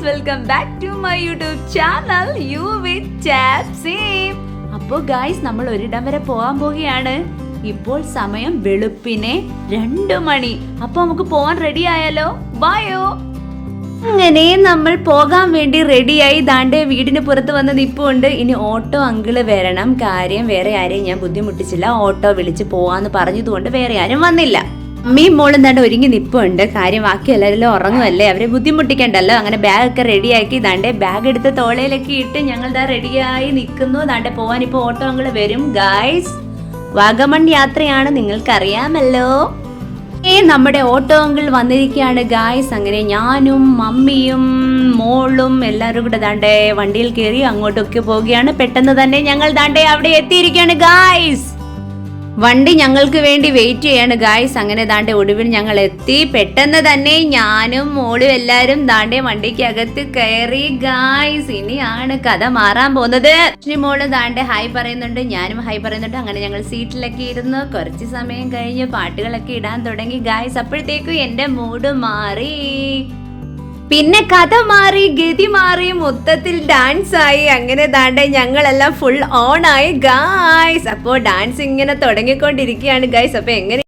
Guys welcome back to my YouTube channel you with അപ്പോൾ guys നമ്മൾ ഒരിടം വരെ പോകാൻ പോവുകയാണ്. ഇപ്പോൾ സമയം വെളുപ്പിനെ രണ്ടു മണി. അപ്പോൾ നമുക്ക് പോകാൻ റെഡി ആയാലോ? ബായോ അങ്ങനെ നമ്മൾ പോകാൻ വേണ്ടി റെഡിയായി ദാണ്ടേ വീടിന് പുറത്ത് വന്ന് നിപ്പുണ്ട്. ഇനി ഓട്ടോ അങ്കിൾ വരണം. കാര്യം വേറെ ആരെയും ഞാൻ ബുദ്ധിമുട്ടിച്ചില്ല. ഓട്ടോ വിളിച്ച് പോവാന്ന് പറഞ്ഞതുകൊണ്ട് വേറെ ആരും വന്നില്ല. അമ്മയും മോളും തണ്ട് ഒരുങ്ങി നിപ്പുണ്ട്. കാര്യം ബാക്കി എല്ലാവരും ഉറങ്ങുമല്ലേ അവരെ ബുദ്ധിമുട്ടിക്കണ്ടല്ലോ. അങ്ങനെ ബാഗൊക്കെ റെഡിയാക്കി ദാണ്ടെ ബാഗ് എടുത്ത് തോളയിലൊക്കെ ഇട്ട് ഞങ്ങൾ ദാ റെഡിയായി നിൽക്കുന്നു ദാണ്ടെ പോവാൻ ഇപ്പോൾ ഓട്ടോ അങ്കിൾ വരും. ഗായ്സ് വാഗമൺ യാത്രയാണ് നിങ്ങൾക്കറിയാമല്ലോ? ഏ നമ്മുടെ ഓട്ടോ അങ്കിൾ വന്നിരിക്കുകയാണ്. ഗായ്സ് അങ്ങനെ ഞാനും മമ്മിയും മോളും എല്ലാവരും കൂടെ ദാണ്ടെ വണ്ടിയിൽ കയറി അങ്ങോട്ടൊക്കെ പോവുകയാണ്. പെട്ടെന്ന് തന്നെ ഞങ്ങൾ ദാണ്ടെ അവിടെ എത്തിയിരിക്കുകയാണ്. ഗായ്സ് വണ്ടി ഞങ്ങൾക്ക് വേണ്ടി വെയിറ്റ് ചെയ്യാണ്. ഗായ്സ് അങ്ങനെ ദാണ്ടെ ഒടുവിൽ ഞങ്ങൾ എത്തി പെട്ടെന്ന് തന്നെ ഞാനും മോളും എല്ലാരും താണ്ടെ വണ്ടിക്ക് അകത്ത് കയറി. ഗായ്സ് ഇനിയാണ് കഥ മാറാൻ പോകുന്നത്. മോൾ ദാണ്ടെ ഹായ് പറയുന്നുണ്ട്. ഞാനും ഹായ് പറയുന്നുണ്ട്. അങ്ങനെ ഞങ്ങൾ സീറ്റിലൊക്കെ ഇരുന്ന്. കുറച്ച് സമയം കഴിഞ്ഞ് പാട്ടുകളൊക്കെ ഇടാൻ തുടങ്ങി. ഗായ്സ് അപ്പോഴത്തേക്കും എന്റെ മൂഡ് മാറി. പിന്നെ കഥ മാറി ഗതി മാറി മൊത്തത്തിൽ ഡാൻസ് ആയി. അങ്ങനെ താണ്ടെ ഞങ്ങളെല്ലാം ഫുൾ ഓൺ ആയി. ഗായ്സ് അപ്പോൾ ഡാൻസ് ഇങ്ങനെ തുടങ്ങിക്കൊണ്ടിരിക്കുകയാണ് ഗായ്സ് അപ്പോൾ എങ്ങനെ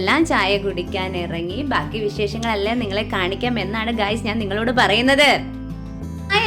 കൂടെയുള്ളവരെല്ലാം ചായ കുടിക്കാൻ ഇറങ്ങി. ബാക്കി വിശേഷങ്ങളെല്ലാം നിങ്ങളെ കാണിക്കാം എന്നാണ് ഗായ്സ് ഞാൻ നിങ്ങളോട് പറയുന്നത്.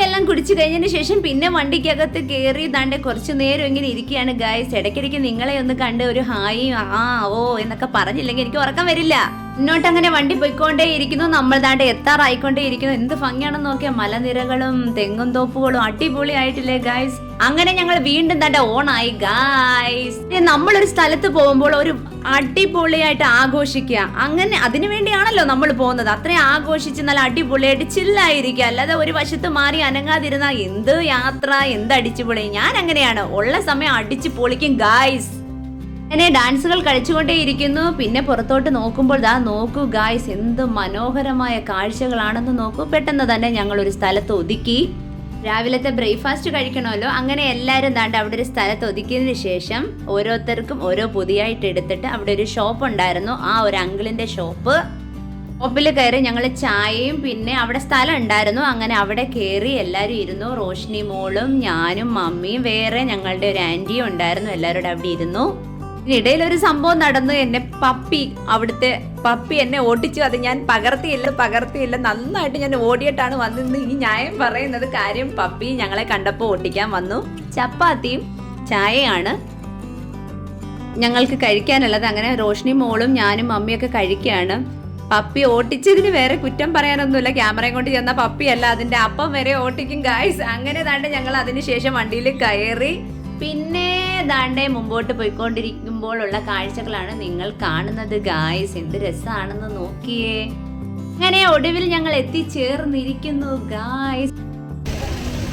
എല്ലാം കുടിച്ചു കഴിഞ്ഞതിന് ശേഷം പിന്നെ വണ്ടിക്കകത്ത് കയറി ദാണ്ടെ കുറച്ചു നേരം ഇങ്ങനെ ഇരിക്കുകയാണ് ഗായ്സ് ഇടയ്ക്കിടയ്ക്ക് നിങ്ങളെ ഒന്ന് കണ്ട് ഒരു ഹായ് ആ ഓ എന്നൊക്കെ പറഞ്ഞില്ലെങ്കിൽ എനിക്ക് ഉറക്കം വരില്ല. മുന്നോട്ട് അങ്ങനെ വണ്ടി പോയിക്കൊണ്ടേ ഇരിക്കുന്നു നമ്മൾ ദാണ്ട് എത്താറായിക്കൊണ്ടേ ഇരിക്കുന്നു എന്ത് ഭംഗിയാണെന്ന് നോക്കിയാൽ മലനിരകളും തെങ്ങും തോപ്പുകളും അടിപൊളിയായിട്ടില്ലേ ഗായ്സ് അങ്ങനെ ഞങ്ങൾ വീണ്ടും തന്റെ ഓണായി ഗായ്സ് നമ്മളൊരു സ്ഥലത്ത് പോകുമ്പോൾ ഒരു അടിപൊളിയായിട്ട് ആഘോഷിക്കുക. അങ്ങനെ അതിനു വേണ്ടിയാണല്ലോ നമ്മൾ പോകുന്നത്. അത്രയും ആഘോഷിച്ച് നല്ല അടിപൊളിയായിട്ട് ചില്ലായിരിക്കുക. അല്ലാതെ ഒരു വശത്ത് മാറി അനങ്ങാതിരുന്ന എന്ത് യാത്ര എന്ത് അടിച്ചുപൊളി. ഞാൻ അങ്ങനെയാണ് ഉള്ള സമയം അടിച്ചു പൊളിക്കും ഗായ്സ് അങ്ങനെ ഡാൻസുകൾ കളിച്ചുകൊണ്ടേ ഇരിക്കുന്നു പിന്നെ പുറത്തോട്ട് നോക്കുമ്പോൾ ദാ നോക്കൂ ഗായ്സ് എന്ത് മനോഹരമായ കാഴ്ചകളാണെന്ന് നോക്കൂ. പെട്ടെന്ന് തന്നെ ഞങ്ങൾ ഒരു സ്ഥലത്ത് ഒതുക്കി. രാവിലത്തെ ബ്രേക്ക്ഫാസ്റ്റ് കഴിക്കണമല്ലോ. അങ്ങനെ എല്ലാവരും ദാണ്ട് അവിടെ ഒരു സ്ഥലത്ത് ഒതുക്കിയതിന് ശേഷം ഓരോരുത്തർക്കും ഓരോ പുതിയായിട്ട് എടുത്തിട്ട് അവിടെ ഒരു ഷോപ്പ് ഉണ്ടായിരുന്നു. ആ ഒരു അങ്കിളിന്റെ ഷോപ്പ് ഷോപ്പിൽ കയറി ഞങ്ങൾ ചായയും പിന്നെ അവിടെ സ്ഥലം ഉണ്ടായിരുന്നു. അങ്ങനെ അവിടെ കയറി എല്ലാവരും ഇരുന്നു. റോഷിനി മോളും ഞാനും മമ്മിയും വേറെ ഞങ്ങളുടെ ഒരു ആന്റിയും ഉണ്ടായിരുന്നു. എല്ലാവരും അവിടെ ഇരുന്നു. ഇതിനിടയിൽ ഒരു സംഭവം നടന്നു എന്നെ പപ്പി അവിടുത്തെ പപ്പി എന്നെ ഓടിച്ചു. അത് ഞാൻ പകർത്തിയില്ല പകർത്തിയില്ല. നന്നായിട്ട് ഞാൻ ഓടിയിട്ടാണ് വന്നിരുന്നത് ഈ ന്യായം പറയുന്നത്. കാര്യം പപ്പി ഞങ്ങളെ കണ്ടപ്പോൾ ഓട്ടിക്കാൻ വന്നു. ചപ്പാത്തിയും ചായയാണ്. ഞങ്ങൾക്ക് കഴിക്കാനുള്ളത്. അങ്ങനെ റോഷ്നി മോളും ഞാനും മമ്മിയൊക്കെ കഴിക്കുകയാണ്. പപ്പി ഓട്ടിച്ചതിന് വേറെ കുറ്റം പറയാനൊന്നുമില്ല. ക്യാമറയും കൊണ്ട് ചെന്ന പപ്പിയല്ല അതിന്റെ അപ്പം വരെ ഓട്ടിക്കും ഗായ്സ് അങ്ങനെ താണ്ട് ഞങ്ങൾ അതിനുശേഷം വണ്ടിയിൽ കയറി പിന്നെ ദാണ്ടേ മുമ്പോട്ട് പോയിക്കൊണ്ടിരിക്കുമ്പോഴുള്ള കാഴ്ചകളാണ് നിങ്ങൾ കാണുന്നത്. ഗായ്സ് എന്ത് രസമാണെന്ന് നോക്കിയേ. അങ്ങനെ ഒടുവിൽ ഞങ്ങൾ എത്തിച്ചേർന്നിരിക്കുന്നു ഗായ്സ്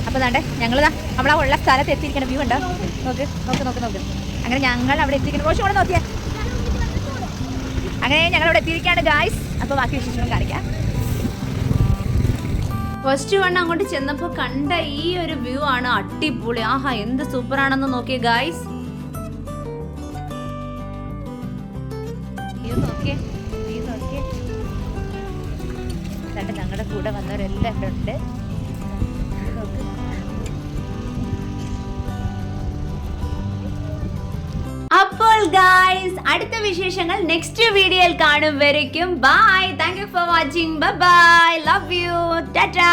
അപ്പൊ ദാണ്ടെ ഞങ്ങൾ അവിടെ ഉള്ള സ്ഥലത്ത് എത്തിയിരിക്കുന്ന വ്യൂ ഉണ്ടോ? നോക്ക് നോക്ക് നോക്ക് നോക്ക്. അങ്ങനെ ഞങ്ങൾ അവിടെ എത്തിക്കണം കുറച്ചും കൂടെ നോക്കിയാ. അങ്ങനെ ഞങ്ങൾ അവിടെ എത്തിയിരിക്കുകയാണ് ഗായ്സ് അപ്പോൾ ബാക്കി വിശേഷങ്ങൾ കാണിക്കാം. ഫസ്റ്റ് വൺ അങ്ങോട്ട് ചെന്നപ്പോൾ കണ്ട ഈ ഒരു വ്യൂ ആണ് അടിപൊളി. ആഹാ എന്ത് സൂപ്പർ ആണെന്ന് നോക്കിയേ ഗായ്സ് ഞങ്ങളുടെ കൂടെ വന്നവരെല്ലാം ഉണ്ട് ഗായ്സ് അടുത്ത വിശേഷങ്ങൾ നെക്സ്റ്റ് വീഡിയോയിൽ കാണും വരയ്ക്കും. Bye thank you for watching bye love you tata